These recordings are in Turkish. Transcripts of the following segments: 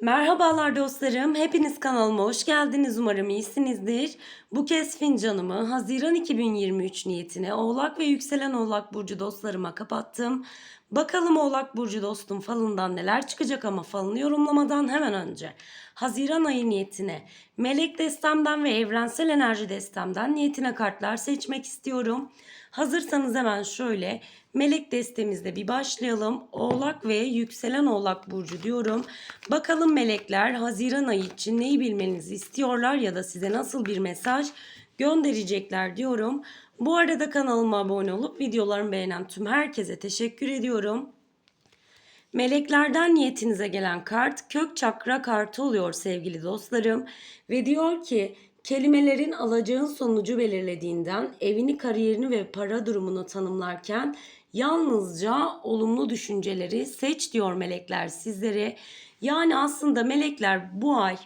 Merhabalar dostlarım. Hepiniz kanalıma hoş geldiniz. Umarım iyisinizdir. Bu kez fincanımı Haziran 2023 niyetine Oğlak ve Yükselen Oğlak Burcu dostlarıma kapattım. Bakalım Oğlak Burcu dostum falından neler çıkacak ama falını yorumlamadan hemen önce Haziran ayı niyetine Melek destemden ve Evrensel Enerji destemden niyetine kartlar seçmek istiyorum. Hazırsanız hemen şöyle melek destemizde bir başlayalım. Oğlak ve yükselen oğlak burcu diyorum. Bakalım melekler Haziran ayı için neyi bilmenizi istiyorlar ya da size nasıl bir mesaj gönderecekler diyorum. Bu arada kanalıma abone olup videolarımı beğenen tüm herkese teşekkür ediyorum. Meleklerden niyetinize gelen kart kök çakra kartı oluyor sevgili dostlarım. Ve diyor ki kelimelerin alacağın sonucu belirlediğinden evini, kariyerini ve para durumunu tanımlarken yalnızca olumlu düşünceleri seç diyor melekler sizlere. Yani aslında melekler bu ay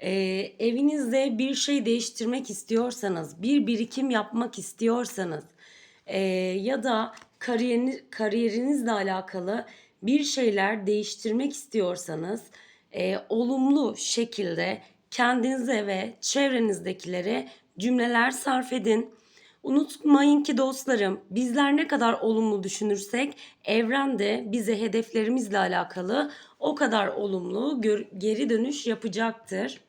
e, evinizde bir şey değiştirmek istiyorsanız, bir birikim yapmak istiyorsanız e, ya da kariyeriniz, kariyerinizle alakalı bir şeyler değiştirmek istiyorsanız e, olumlu şekilde kendinize ve çevrenizdekilere cümleler sarf edin. Unutmayın ki dostlarım bizler ne kadar olumlu düşünürsek evren de bize hedeflerimizle alakalı o kadar olumlu geri dönüş yapacaktır.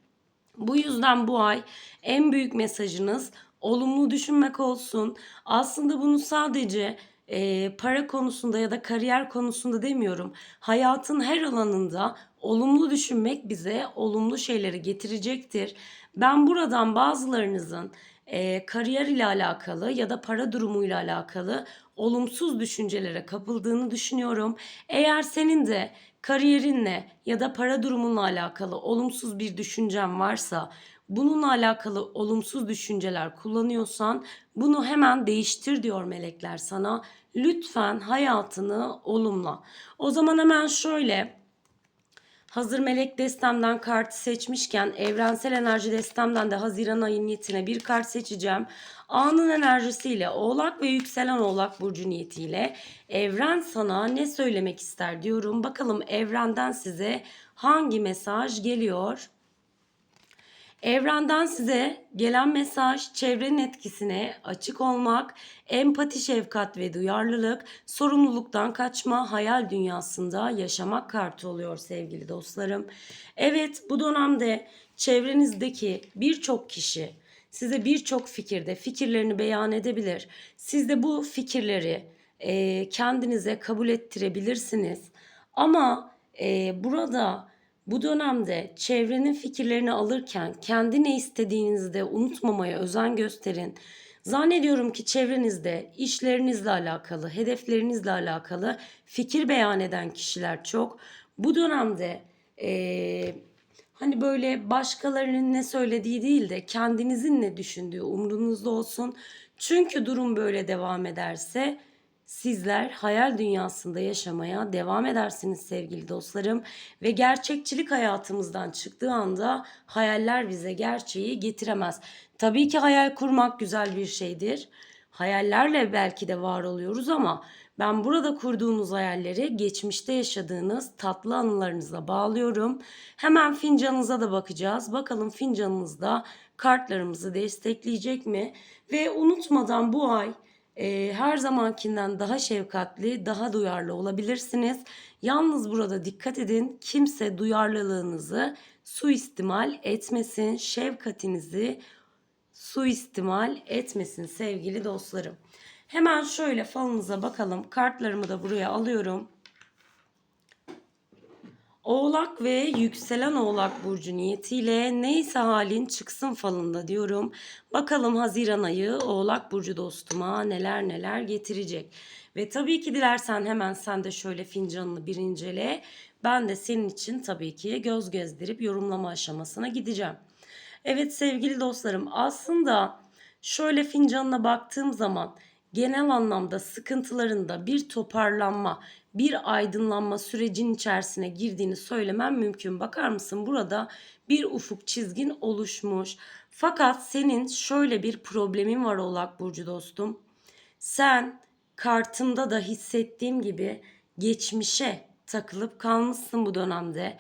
Bu yüzden bu ay en büyük mesajınız olumlu düşünmek olsun. Aslında bunu sadece e, para konusunda ya da kariyer konusunda demiyorum. Hayatın her alanında olumlu düşünmek bize olumlu şeyleri getirecektir. Ben buradan bazılarınızın e, kariyer ile alakalı ya da para durumuyla alakalı olumsuz düşüncelere kapıldığını düşünüyorum. Eğer senin de kariyerinle ya da para durumunla alakalı olumsuz bir düşüncen varsa bununla alakalı olumsuz düşünceler kullanıyorsan bunu hemen değiştir diyor melekler sana. Lütfen hayatını olumla. O zaman hemen şöyle Hazır melek destemden kartı seçmişken evrensel enerji destemden de Haziran ayı niyetine bir kart seçeceğim. Anın enerjisiyle Oğlak ve yükselen Oğlak burcu niyetiyle evren sana ne söylemek ister diyorum. Bakalım evrenden size hangi mesaj geliyor? Evrenden size gelen mesaj çevrenin etkisine açık olmak, empati, şefkat ve duyarlılık, sorumluluktan kaçma, hayal dünyasında yaşamak kartı oluyor sevgili dostlarım. Evet bu dönemde çevrenizdeki birçok kişi size birçok fikirde fikirlerini beyan edebilir. Siz de bu fikirleri e, kendinize kabul ettirebilirsiniz. Ama e, burada bu dönemde çevrenin fikirlerini alırken kendi ne istediğinizi de unutmamaya özen gösterin. Zannediyorum ki çevrenizde işlerinizle alakalı, hedeflerinizle alakalı fikir beyan eden kişiler çok. Bu dönemde ee, hani böyle başkalarının ne söylediği değil de kendinizin ne düşündüğü umrunuzda olsun. Çünkü durum böyle devam ederse Sizler hayal dünyasında yaşamaya devam edersiniz sevgili dostlarım ve gerçekçilik hayatımızdan çıktığı anda hayaller bize gerçeği getiremez. Tabii ki hayal kurmak güzel bir şeydir. Hayallerle belki de var oluyoruz ama ben burada kurduğunuz hayalleri geçmişte yaşadığınız tatlı anılarınıza bağlıyorum. Hemen fincanınıza da bakacağız. Bakalım fincanınızda kartlarımızı destekleyecek mi? Ve unutmadan bu ay e, her zamankinden daha şefkatli, daha duyarlı olabilirsiniz. Yalnız burada dikkat edin kimse duyarlılığınızı suistimal etmesin, şefkatinizi suistimal etmesin sevgili dostlarım. Hemen şöyle falınıza bakalım. Kartlarımı da buraya alıyorum. Oğlak ve yükselen oğlak burcu niyetiyle neyse halin çıksın falında diyorum. Bakalım Haziran ayı oğlak burcu dostuma neler neler getirecek. Ve tabii ki dilersen hemen sen de şöyle fincanını bir incele. Ben de senin için tabii ki göz gezdirip yorumlama aşamasına gideceğim. Evet sevgili dostlarım aslında şöyle fincanına baktığım zaman genel anlamda sıkıntılarında bir toparlanma, bir aydınlanma sürecin içerisine girdiğini söylemem mümkün. Bakar mısın burada bir ufuk çizgin oluşmuş. Fakat senin şöyle bir problemin var Oğlak Burcu dostum. Sen kartımda da hissettiğim gibi geçmişe takılıp kalmışsın bu dönemde.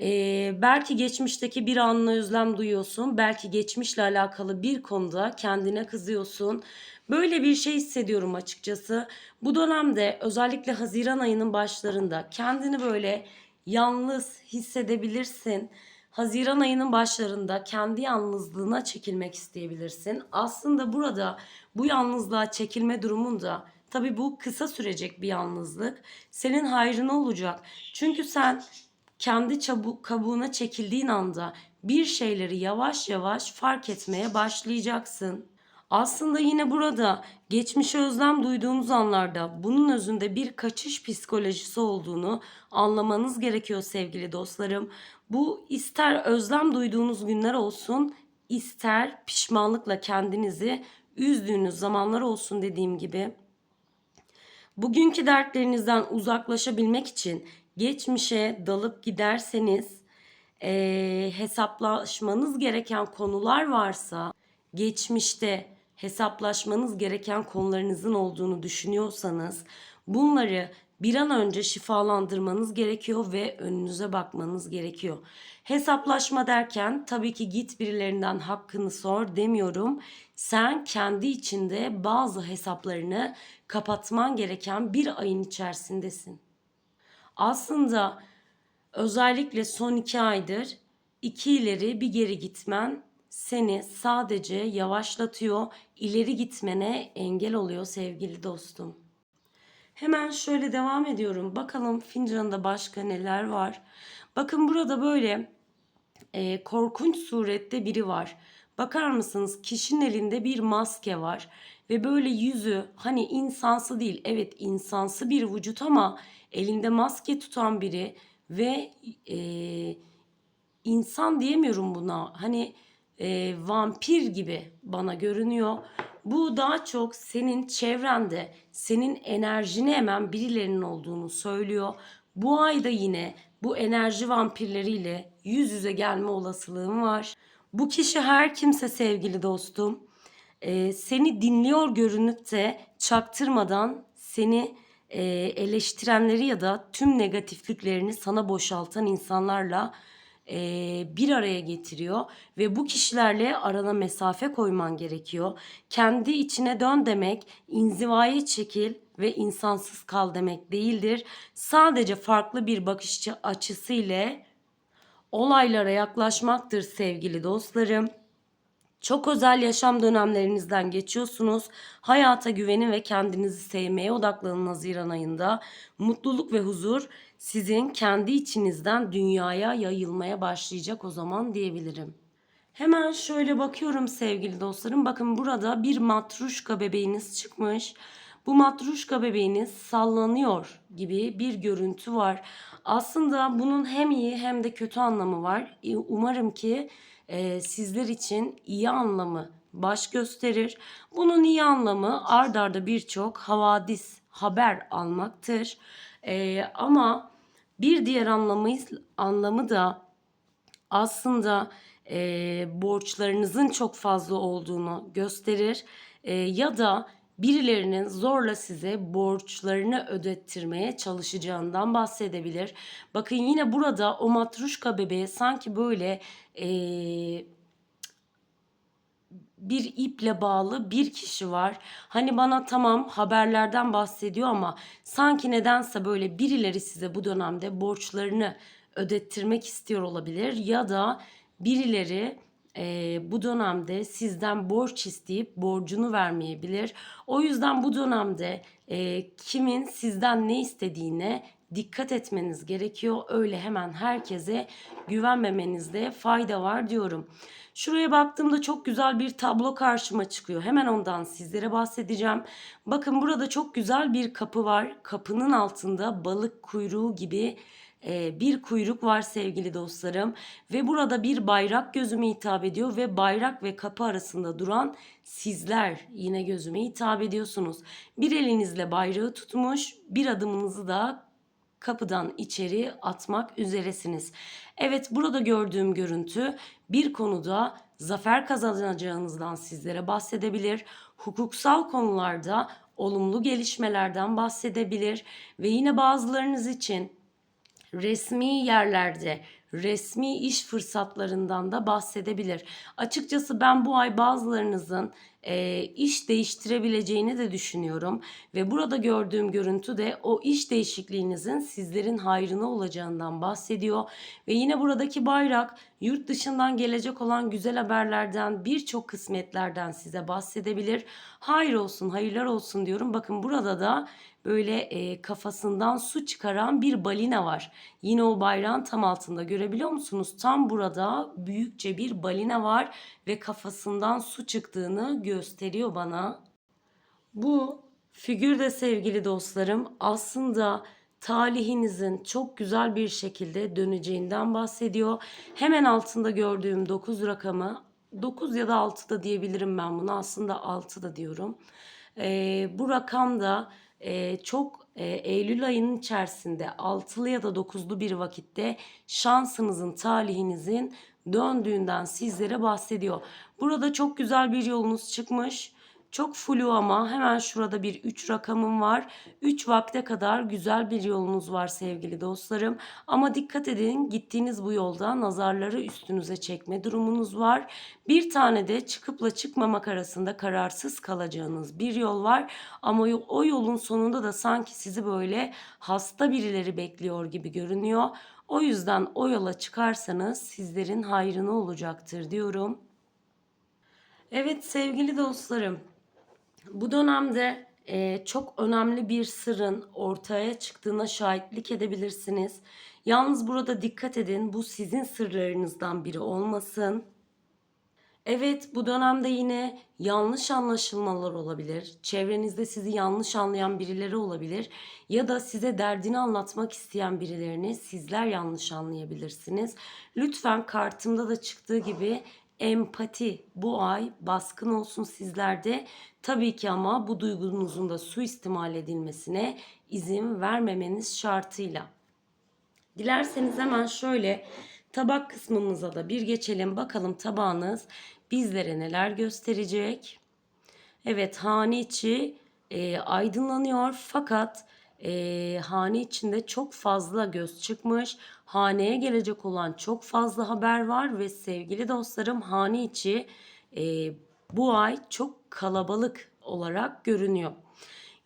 Ee, belki geçmişteki bir anına özlem duyuyorsun. Belki geçmişle alakalı bir konuda kendine kızıyorsun. Böyle bir şey hissediyorum açıkçası. Bu dönemde özellikle Haziran ayının başlarında kendini böyle yalnız hissedebilirsin. Haziran ayının başlarında kendi yalnızlığına çekilmek isteyebilirsin. Aslında burada bu yalnızlığa çekilme durumunda tabii bu kısa sürecek bir yalnızlık. Senin hayrına olacak. Çünkü sen kendi çabuk kabuğuna çekildiğin anda bir şeyleri yavaş yavaş fark etmeye başlayacaksın. Aslında yine burada geçmişe özlem duyduğunuz anlarda bunun özünde bir kaçış psikolojisi olduğunu anlamanız gerekiyor sevgili dostlarım. Bu ister özlem duyduğunuz günler olsun, ister pişmanlıkla kendinizi üzdüğünüz zamanlar olsun dediğim gibi. Bugünkü dertlerinizden uzaklaşabilmek için geçmişe dalıp giderseniz eee, hesaplaşmanız gereken konular varsa geçmişte hesaplaşmanız gereken konularınızın olduğunu düşünüyorsanız bunları bir an önce şifalandırmanız gerekiyor ve önünüze bakmanız gerekiyor. Hesaplaşma derken tabii ki git birilerinden hakkını sor demiyorum. Sen kendi içinde bazı hesaplarını kapatman gereken bir ayın içerisindesin. Aslında özellikle son iki aydır iki ileri bir geri gitmen seni sadece yavaşlatıyor, ileri gitmene engel oluyor sevgili dostum. Hemen şöyle devam ediyorum. Bakalım fincanında başka neler var. Bakın burada böyle e, korkunç surette biri var. Bakar mısınız? Kişinin elinde bir maske var ve böyle yüzü hani insansı değil. Evet insansı bir vücut ama elinde maske tutan biri ve e, insan diyemiyorum buna. Hani e, vampir gibi bana görünüyor. Bu daha çok senin çevrende, senin enerjini hemen birilerinin olduğunu söylüyor. Bu ayda yine bu enerji vampirleriyle yüz yüze gelme olasılığım var. Bu kişi her kimse sevgili dostum. e, seni dinliyor görünüp de çaktırmadan seni e, eleştirenleri ya da tüm negatifliklerini sana boşaltan insanlarla e, bir araya getiriyor ve bu kişilerle arana mesafe koyman gerekiyor. Kendi içine dön demek, inzivaya çekil ve insansız kal demek değildir. Sadece farklı bir bakış açısı ile olaylara yaklaşmaktır sevgili dostlarım. Çok özel yaşam dönemlerinizden geçiyorsunuz. Hayata güvenin ve kendinizi sevmeye odaklanın Haziran ayında. Mutluluk ve huzur sizin kendi içinizden dünyaya yayılmaya başlayacak o zaman diyebilirim. Hemen şöyle bakıyorum sevgili dostlarım. Bakın burada bir matruşka bebeğiniz çıkmış. Bu matruşka bebeğiniz sallanıyor gibi bir görüntü var. Aslında bunun hem iyi hem de kötü anlamı var. Umarım ki e, sizler için iyi anlamı baş gösterir. Bunun iyi anlamı ard arda birçok havadis haber almaktır. E, ama bir diğer anlamı, anlamı da aslında e, borçlarınızın çok fazla olduğunu gösterir e, ya da birilerinin zorla size borçlarını ödettirmeye çalışacağından bahsedebilir. Bakın yine burada o matruşka bebeğe sanki böyle e, bir iple bağlı bir kişi var. Hani bana tamam haberlerden bahsediyor ama sanki nedense böyle birileri size bu dönemde borçlarını ödettirmek istiyor olabilir ya da birileri e, bu dönemde sizden borç isteyip borcunu vermeyebilir. O yüzden bu dönemde e, kimin sizden ne istediğine dikkat etmeniz gerekiyor. Öyle hemen herkese güvenmemenizde fayda var diyorum. Şuraya baktığımda çok güzel bir tablo karşıma çıkıyor. Hemen ondan sizlere bahsedeceğim. Bakın burada çok güzel bir kapı var. Kapının altında balık kuyruğu gibi e, bir kuyruk var sevgili dostlarım ve burada bir bayrak gözüme hitap ediyor ve bayrak ve kapı arasında duran sizler yine gözüme hitap ediyorsunuz. Bir elinizle bayrağı tutmuş, bir adımınızı da kapıdan içeri atmak üzeresiniz. Evet burada gördüğüm görüntü bir konuda zafer kazanacağınızdan sizlere bahsedebilir. Hukuksal konularda olumlu gelişmelerden bahsedebilir ve yine bazılarınız için resmi yerlerde resmi iş fırsatlarından da bahsedebilir. Açıkçası ben bu ay bazılarınızın e, iş değiştirebileceğini de düşünüyorum ve burada gördüğüm görüntü de o iş değişikliğinizin sizlerin hayrına olacağından bahsediyor ve yine buradaki bayrak yurt dışından gelecek olan güzel haberlerden birçok kısmetlerden size bahsedebilir. Hayır olsun, hayırlar olsun diyorum. Bakın burada da böyle e, kafasından su çıkaran bir balina var. Yine o bayrağın tam altında görebiliyor musunuz? Tam burada büyükçe bir balina var ve kafasından su çıktığını gösteriyor bana. Bu figür de sevgili dostlarım aslında talihinizin çok güzel bir şekilde döneceğinden bahsediyor. Hemen altında gördüğüm 9 rakamı 9 ya da 6 da diyebilirim ben bunu aslında 6 da diyorum. Ee, bu rakam da e, çok e, Eylül ayının içerisinde 6'lı ya da 9'lu bir vakitte şansınızın, talihinizin döndüğünden sizlere bahsediyor. Burada çok güzel bir yolunuz çıkmış. Çok flu ama hemen şurada bir 3 rakamım var. 3 vakte kadar güzel bir yolunuz var sevgili dostlarım. Ama dikkat edin gittiğiniz bu yolda nazarları üstünüze çekme durumunuz var. Bir tane de çıkıpla çıkmamak arasında kararsız kalacağınız bir yol var. Ama o yolun sonunda da sanki sizi böyle hasta birileri bekliyor gibi görünüyor. O yüzden o yola çıkarsanız sizlerin hayrına olacaktır diyorum. Evet sevgili dostlarım, bu dönemde e, çok önemli bir sırrın ortaya çıktığına şahitlik edebilirsiniz. Yalnız burada dikkat edin bu sizin sırlarınızdan biri olmasın. Evet bu dönemde yine yanlış anlaşılmalar olabilir. Çevrenizde sizi yanlış anlayan birileri olabilir. Ya da size derdini anlatmak isteyen birilerini sizler yanlış anlayabilirsiniz. Lütfen kartımda da çıktığı gibi empati bu ay baskın olsun sizlerde. Tabii ki ama bu duygunuzun da suistimal edilmesine izin vermemeniz şartıyla. Dilerseniz hemen şöyle tabak kısmımıza da bir geçelim. Bakalım tabağınız bizlere neler gösterecek. Evet hane içi e, aydınlanıyor fakat e, hane içinde çok fazla göz çıkmış. Haneye gelecek olan çok fazla haber var ve sevgili dostlarım hane içi e, bu ay çok kalabalık olarak görünüyor.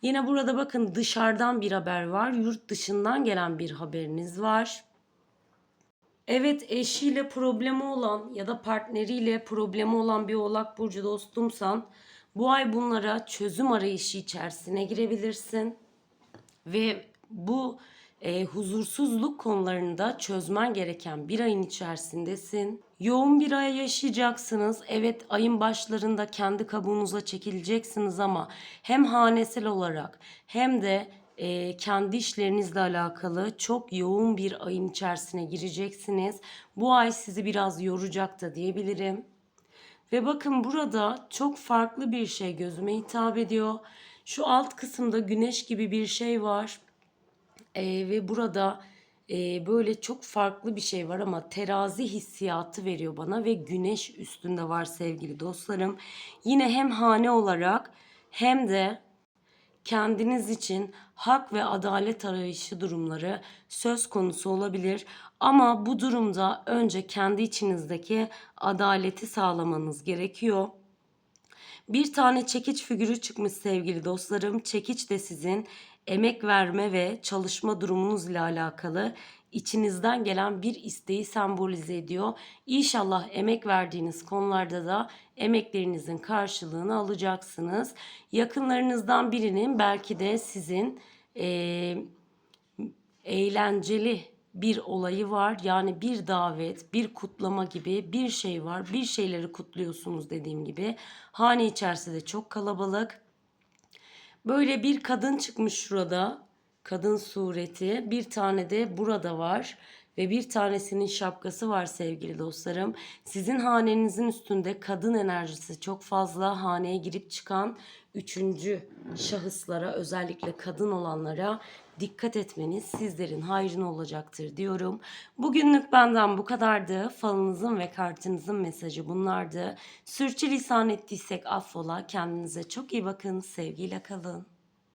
Yine burada bakın dışarıdan bir haber var. Yurt dışından gelen bir haberiniz var. Evet eşiyle problemi olan ya da partneriyle problemi olan bir oğlak burcu dostumsan bu ay bunlara çözüm arayışı içerisine girebilirsin. Ve bu e, huzursuzluk konularında çözmen gereken bir ayın içerisindesin. Yoğun bir ay yaşayacaksınız. Evet ayın başlarında kendi kabuğunuza çekileceksiniz ama hem hanesel olarak hem de e, kendi işlerinizle alakalı çok yoğun bir ayın içerisine gireceksiniz. Bu ay sizi biraz yoracak da diyebilirim. Ve bakın burada çok farklı bir şey gözüme hitap ediyor. Şu alt kısımda güneş gibi bir şey var. Ee, ve burada e, böyle çok farklı bir şey var ama terazi hissiyatı veriyor bana ve güneş üstünde var sevgili dostlarım. Yine hem hane olarak hem de kendiniz için hak ve adalet arayışı durumları söz konusu olabilir. Ama bu durumda önce kendi içinizdeki adaleti sağlamanız gerekiyor. Bir tane çekiç figürü çıkmış sevgili dostlarım. Çekiç de sizin emek verme ve çalışma durumunuz ile alakalı içinizden gelen bir isteği sembolize ediyor. İnşallah emek verdiğiniz konularda da emeklerinizin karşılığını alacaksınız. Yakınlarınızdan birinin belki de sizin e, eğlenceli bir olayı var. Yani bir davet, bir kutlama gibi bir şey var. Bir şeyleri kutluyorsunuz dediğim gibi. Hane içerisinde çok kalabalık. Böyle bir kadın çıkmış şurada. Kadın sureti. Bir tane de burada var ve bir tanesinin şapkası var sevgili dostlarım. Sizin hanenizin üstünde kadın enerjisi çok fazla haneye girip çıkan üçüncü şahıslara özellikle kadın olanlara dikkat etmeniz sizlerin hayrına olacaktır diyorum. Bugünlük benden bu kadardı. Falınızın ve kartınızın mesajı bunlardı. Sürçülisan ettiysek affola. Kendinize çok iyi bakın. Sevgiyle kalın.